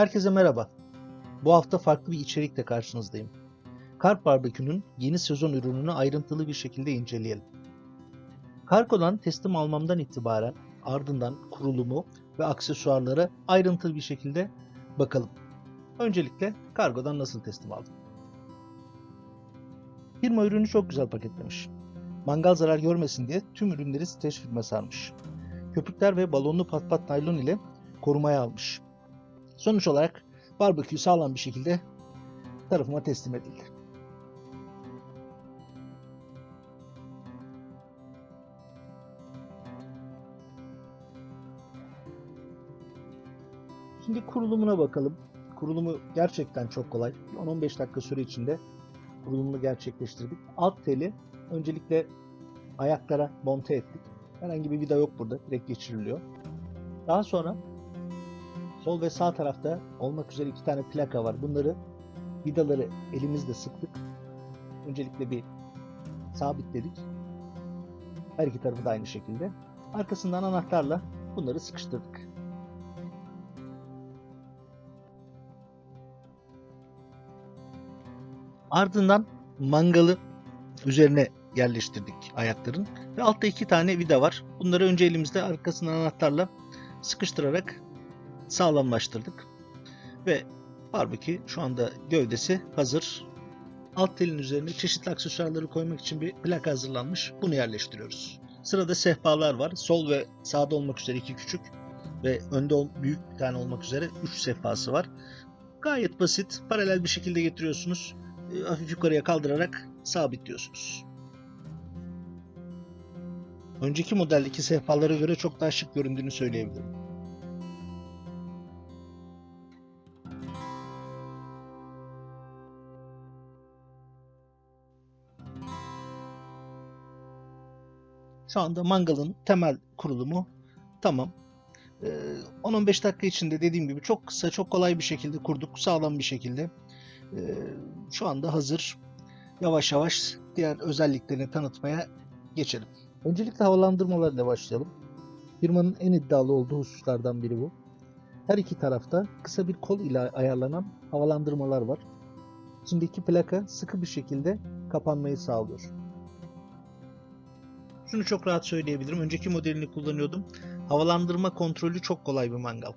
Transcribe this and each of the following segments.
Herkese merhaba. Bu hafta farklı bir içerikle karşınızdayım. Karp Barbekü'nün yeni sezon ürününü ayrıntılı bir şekilde inceleyelim. Kargo'dan teslim almamdan itibaren ardından kurulumu ve aksesuarlara ayrıntılı bir şekilde bakalım. Öncelikle kargodan nasıl teslim aldım? Firma ürünü çok güzel paketlemiş. Mangal zarar görmesin diye tüm ürünleri streç filme sarmış. Köpükler ve balonlu patpat naylon ile korumaya almış. Sonuç olarak barbekü sağlam bir şekilde tarafıma teslim edildi. Şimdi kurulumuna bakalım. Kurulumu gerçekten çok kolay. 10-15 dakika süre içinde kurulumunu gerçekleştirdik. Alt teli öncelikle ayaklara monte ettik. Herhangi bir vida yok burada. Direkt geçiriliyor. Daha sonra sol ve sağ tarafta olmak üzere iki tane plaka var. Bunları vidaları elimizle sıktık. Öncelikle bir sabitledik. Her iki tarafı da aynı şekilde. Arkasından anahtarla bunları sıkıştırdık. Ardından mangalı üzerine yerleştirdik ayakların. Ve altta iki tane vida var. Bunları önce elimizde arkasından anahtarla sıkıştırarak sağlamlaştırdık. Ve barbekü şu anda gövdesi hazır. Alt telin üzerine çeşitli aksesuarları koymak için bir plaka hazırlanmış. Bunu yerleştiriyoruz. Sırada sehpalar var. Sol ve sağda olmak üzere iki küçük ve önde büyük bir tane olmak üzere üç sehpası var. Gayet basit. Paralel bir şekilde getiriyorsunuz. E, Hafif yukarıya kaldırarak sabitliyorsunuz. Önceki modeldeki sehpalara göre çok daha şık göründüğünü söyleyebilirim. Şu anda mangalın temel kurulumu tamam. Ee, 10-15 dakika içinde dediğim gibi çok kısa, çok kolay bir şekilde kurduk. Sağlam bir şekilde. Ee, şu anda hazır. Yavaş yavaş diğer özelliklerini tanıtmaya geçelim. Öncelikle havalandırmalarla başlayalım. Firmanın en iddialı olduğu hususlardan biri bu. Her iki tarafta kısa bir kol ile ayarlanan havalandırmalar var. İçindeki plaka sıkı bir şekilde kapanmayı sağlıyor. Şunu çok rahat söyleyebilirim. Önceki modelini kullanıyordum. Havalandırma kontrolü çok kolay bir mangal.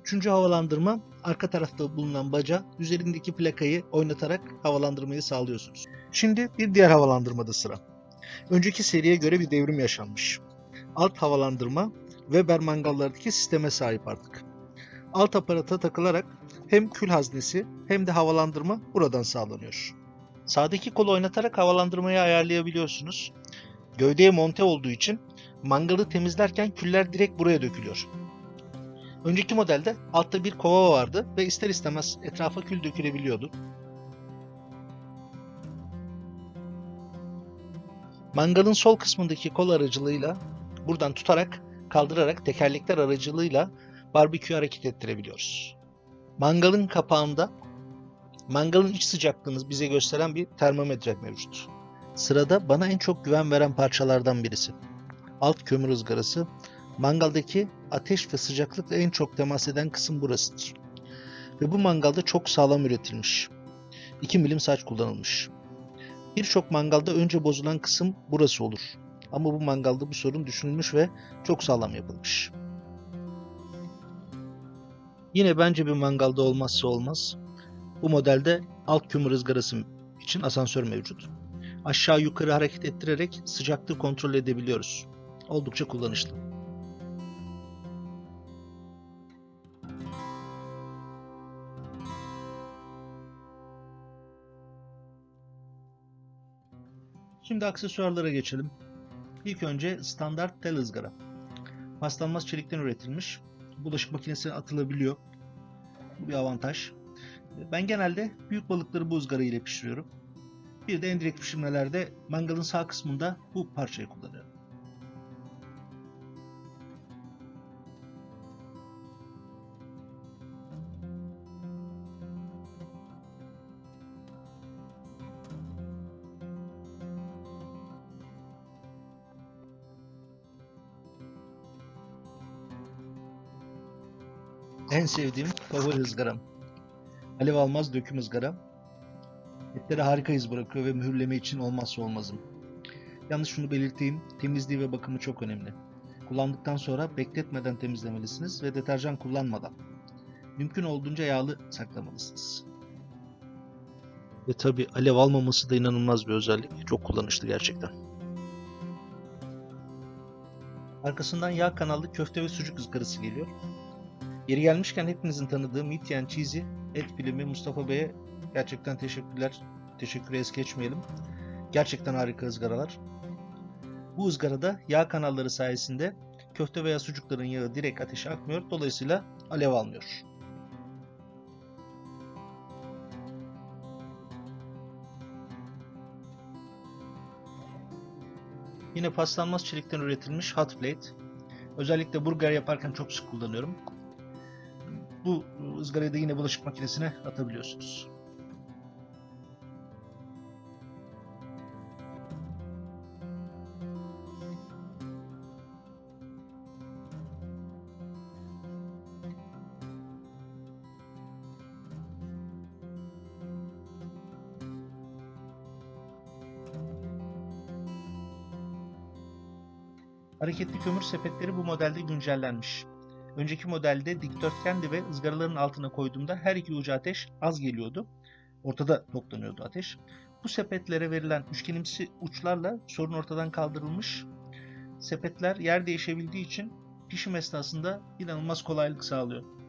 Üçüncü havalandırma arka tarafta bulunan baca üzerindeki plakayı oynatarak havalandırmayı sağlıyorsunuz. Şimdi bir diğer havalandırmada sıra. Önceki seriye göre bir devrim yaşanmış. Alt havalandırma Weber mangallardaki sisteme sahip artık. Alt aparata takılarak hem kül haznesi hem de havalandırma buradan sağlanıyor. Sağdaki kolu oynatarak havalandırmayı ayarlayabiliyorsunuz. Gövdeye monte olduğu için mangalı temizlerken küller direkt buraya dökülüyor. Önceki modelde altta bir kova vardı ve ister istemez etrafa kül dökülebiliyordu. Mangalın sol kısmındaki kol aracılığıyla buradan tutarak kaldırarak tekerlekler aracılığıyla barbeküyü hareket ettirebiliyoruz. Mangalın kapağında mangalın iç sıcaklığını bize gösteren bir termometre mevcut. Sırada bana en çok güven veren parçalardan birisi. Alt kömür ızgarası. Mangaldaki ateş ve sıcaklıkla en çok temas eden kısım burasıdır. Ve bu mangalda çok sağlam üretilmiş. 2 milim saç kullanılmış. Birçok mangalda önce bozulan kısım burası olur. Ama bu mangalda bu sorun düşünülmüş ve çok sağlam yapılmış. Yine bence bir mangalda olmazsa olmaz. Bu modelde alt kömür ızgarası için asansör mevcut. Aşağı yukarı hareket ettirerek sıcaklığı kontrol edebiliyoruz. Oldukça kullanışlı. Şimdi aksesuarlara geçelim. İlk önce standart tel ızgara. Paslanmaz çelikten üretilmiş. Bulaşık makinesine atılabiliyor. Bu bir avantaj. Ben genelde büyük balıkları bu ızgara ile pişiriyorum. Bir de endirekt pişirmelerde mangalın sağ kısmında bu parçayı kullanıyorum. En sevdiğim Favori ızgaram. Alev almaz döküm ızgara. Etlere harika iz bırakıyor ve mühürleme için olmazsa olmazım. Yalnız şunu belirteyim, temizliği ve bakımı çok önemli. Kullandıktan sonra bekletmeden temizlemelisiniz ve deterjan kullanmadan. Mümkün olduğunca yağlı saklamalısınız. Ve tabi alev almaması da inanılmaz bir özellik. Çok kullanışlı gerçekten. Arkasından yağ kanallı köfte ve sucuk ızgarası geliyor. Yeri gelmişken hepinizin tanıdığı Meat and Cheesy et filmi Mustafa Bey'e gerçekten teşekkürler. Teşekkür es geçmeyelim. Gerçekten harika ızgaralar. Bu ızgarada yağ kanalları sayesinde köfte veya sucukların yağı direkt ateşe akmıyor. Dolayısıyla alev almıyor. Yine paslanmaz çelikten üretilmiş hot plate. Özellikle burger yaparken çok sık kullanıyorum. Bu ızgarayı da yine bulaşık makinesine atabiliyorsunuz. Hareketli kömür sepetleri bu modelde güncellenmiş. Önceki modelde dikdörtgendi ve ızgaraların altına koyduğumda her iki ucu ateş az geliyordu. Ortada toplanıyordu ateş. Bu sepetlere verilen üçgenimsi uçlarla sorun ortadan kaldırılmış. Sepetler yer değişebildiği için pişim esnasında inanılmaz kolaylık sağlıyor.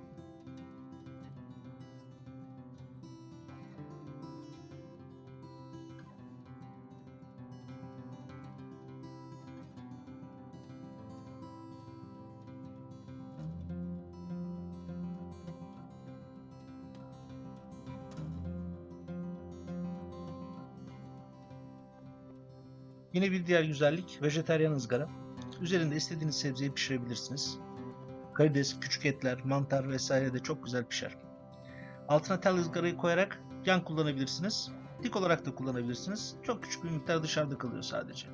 Yine bir diğer güzellik vejeteryan ızgara. Üzerinde istediğiniz sebzeyi pişirebilirsiniz. Karides, küçük etler, mantar vesaire de çok güzel pişer. Altına tel ızgarayı koyarak yan kullanabilirsiniz. Dik olarak da kullanabilirsiniz. Çok küçük bir miktar dışarıda kalıyor sadece.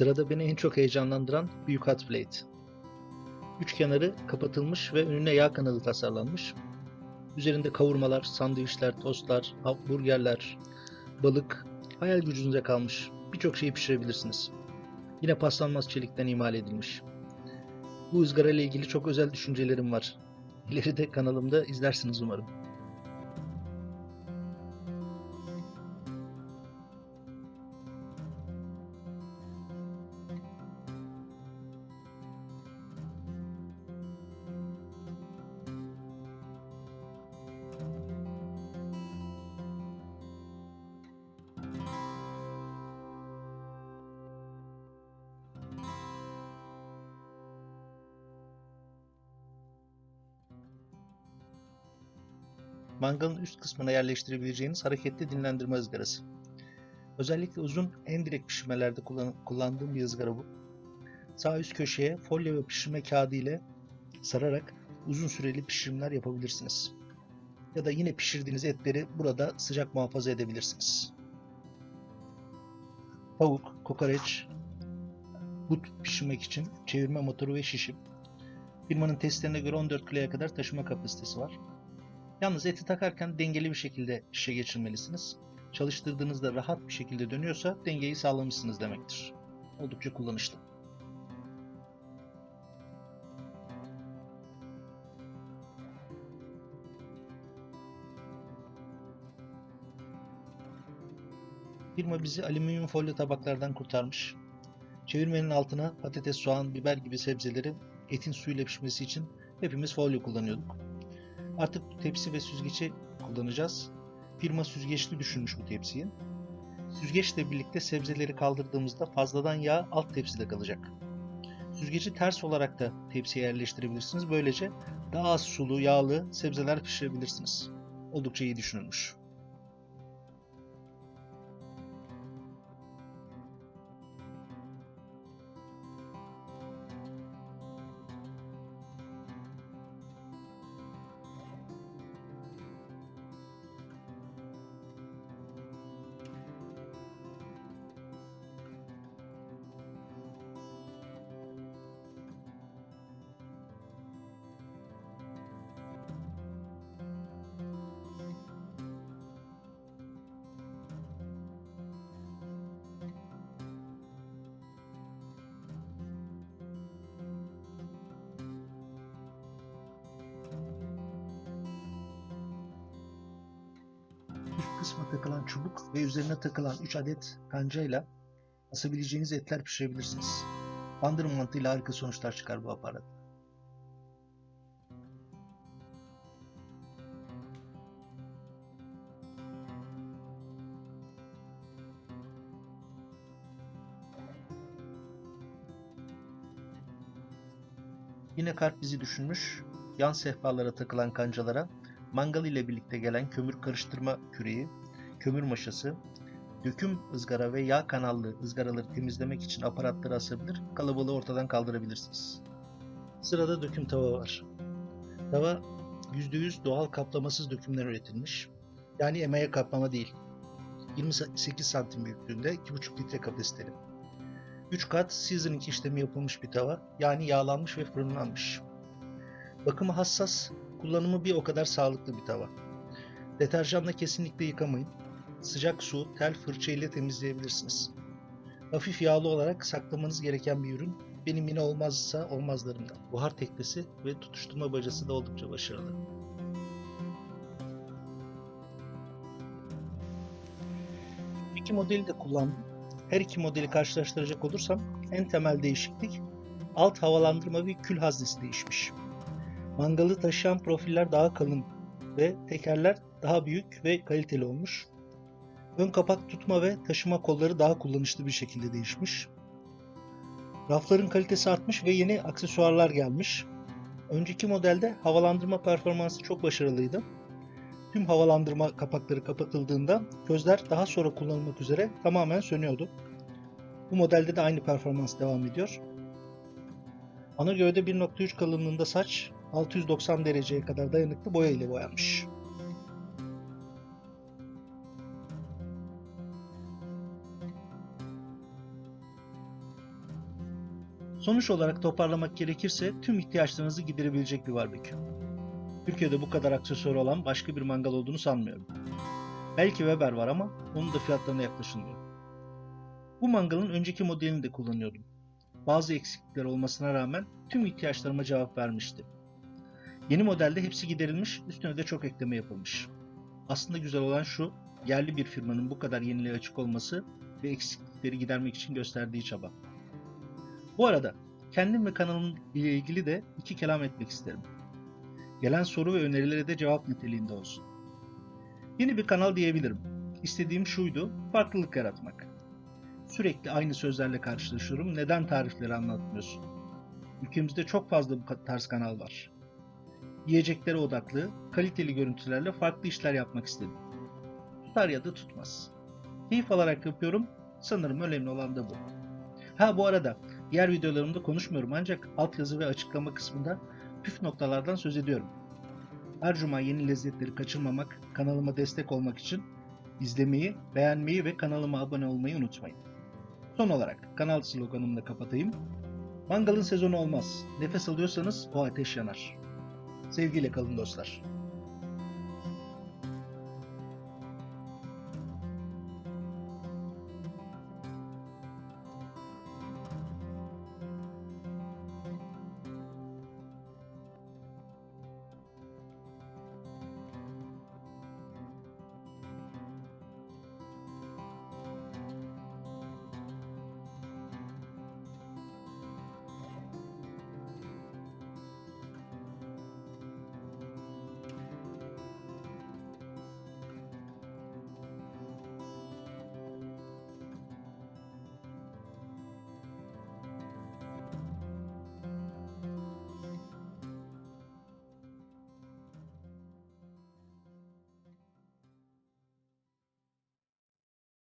Sırada beni en çok heyecanlandıran büyük hot plate. Üç kenarı kapatılmış ve önüne yağ kanalı tasarlanmış. Üzerinde kavurmalar, sandviçler, tostlar, burgerler, balık, hayal gücünüze kalmış. Birçok şeyi pişirebilirsiniz. Yine paslanmaz çelikten imal edilmiş. Bu ızgara ile ilgili çok özel düşüncelerim var. İleride kanalımda izlersiniz umarım. Mangalın üst kısmına yerleştirebileceğiniz hareketli dinlendirme ızgarası. Özellikle uzun en direkt pişirmelerde kullan kullandığım bir ızgara bu. Sağ üst köşeye folyo ve pişirme kağıdı ile sararak uzun süreli pişirimler yapabilirsiniz. Ya da yine pişirdiğiniz etleri burada sıcak muhafaza edebilirsiniz. Tavuk, kokoreç, but pişirmek için çevirme motoru ve şişim. Firmanın testlerine göre 14 kiloya kadar taşıma kapasitesi var. Yalnız eti takarken dengeli bir şekilde şişe geçirmelisiniz. Çalıştırdığınızda rahat bir şekilde dönüyorsa dengeyi sağlamışsınız demektir. Oldukça kullanışlı. Firma bizi alüminyum folyo tabaklardan kurtarmış. Çevirmenin altına patates, soğan, biber gibi sebzeleri etin suyuyla pişmesi için hepimiz folyo kullanıyorduk. Artık bu tepsi ve süzgeci kullanacağız. Firma süzgeçli düşünmüş bu tepsiyi. Süzgeçle birlikte sebzeleri kaldırdığımızda fazladan yağ alt tepside kalacak. Süzgeci ters olarak da tepsiye yerleştirebilirsiniz. Böylece daha az sulu, yağlı sebzeler pişirebilirsiniz. Oldukça iyi düşünülmüş. Üst kısma takılan çubuk ve üzerine takılan 3 adet kancayla asabileceğiniz etler pişirebilirsiniz. Bandırma mantığıyla harika sonuçlar çıkar bu aparat. Yine kart bizi düşünmüş, yan sehpalara takılan kancalara mangal ile birlikte gelen kömür karıştırma küreği, kömür maşası, döküm ızgara ve yağ kanallı ızgaraları temizlemek için aparatları asabilir, kalabalığı ortadan kaldırabilirsiniz. Sırada döküm tava var. Tava %100 doğal kaplamasız dökümden üretilmiş. Yani emeğe kaplama değil. 28 santim büyüklüğünde 2,5 litre kapasiteli. 3 kat seasoning işlemi yapılmış bir tava. Yani yağlanmış ve fırınlanmış. Bakımı hassas, kullanımı bir o kadar sağlıklı bir tava. Deterjanla kesinlikle yıkamayın. Sıcak su, tel fırça ile temizleyebilirsiniz. Hafif yağlı olarak saklamanız gereken bir ürün. Benim yine olmazsa olmazlarımdan. Buhar teknesi ve tutuşturma bacası da oldukça başarılı. İki modeli de kullandım. Her iki modeli karşılaştıracak olursam en temel değişiklik alt havalandırma ve kül haznesi değişmiş. Mangalı taşıyan profiller daha kalın ve tekerler daha büyük ve kaliteli olmuş. Ön kapak tutma ve taşıma kolları daha kullanışlı bir şekilde değişmiş. Rafların kalitesi artmış ve yeni aksesuarlar gelmiş. Önceki modelde havalandırma performansı çok başarılıydı. Tüm havalandırma kapakları kapatıldığında közler daha sonra kullanılmak üzere tamamen sönüyordu. Bu modelde de aynı performans devam ediyor. Ana gövde 1.3 kalınlığında saç 690 dereceye kadar dayanıklı boya ile boyanmış. Sonuç olarak toparlamak gerekirse tüm ihtiyaçlarınızı giderebilecek bir barbekü. Türkiye'de bu kadar aksesuar olan başka bir mangal olduğunu sanmıyorum. Belki Weber var ama onun da fiyatlarına yaklaşılmıyor. Bu mangalın önceki modelini de kullanıyordum. Bazı eksiklikler olmasına rağmen tüm ihtiyaçlarıma cevap vermişti. Yeni modelde hepsi giderilmiş, üstüne de çok ekleme yapılmış. Aslında güzel olan şu, yerli bir firmanın bu kadar yeniliğe açık olması ve eksiklikleri gidermek için gösterdiği çaba. Bu arada kendim ve kanalım ile ilgili de iki kelam etmek isterim. Gelen soru ve önerilere de cevap niteliğinde olsun. Yeni bir kanal diyebilirim. İstediğim şuydu, farklılık yaratmak. Sürekli aynı sözlerle karşılaşıyorum. Neden tarifleri anlatmıyorsun? Ülkemizde çok fazla bu tarz kanal var. Yiyeceklere odaklı, kaliteli görüntülerle farklı işler yapmak istedim. Tutar ya da tutmaz. Keyif alarak yapıyorum. Sanırım önemli olan da bu. Ha bu arada diğer videolarımda konuşmuyorum ancak altyazı ve açıklama kısmında püf noktalardan söz ediyorum. Her cuma yeni lezzetleri kaçırmamak, kanalıma destek olmak için izlemeyi, beğenmeyi ve kanalıma abone olmayı unutmayın. Son olarak kanal sloganımı da kapatayım. Mangalın sezonu olmaz. Nefes alıyorsanız o ateş yanar. Sevgiyle kalın dostlar.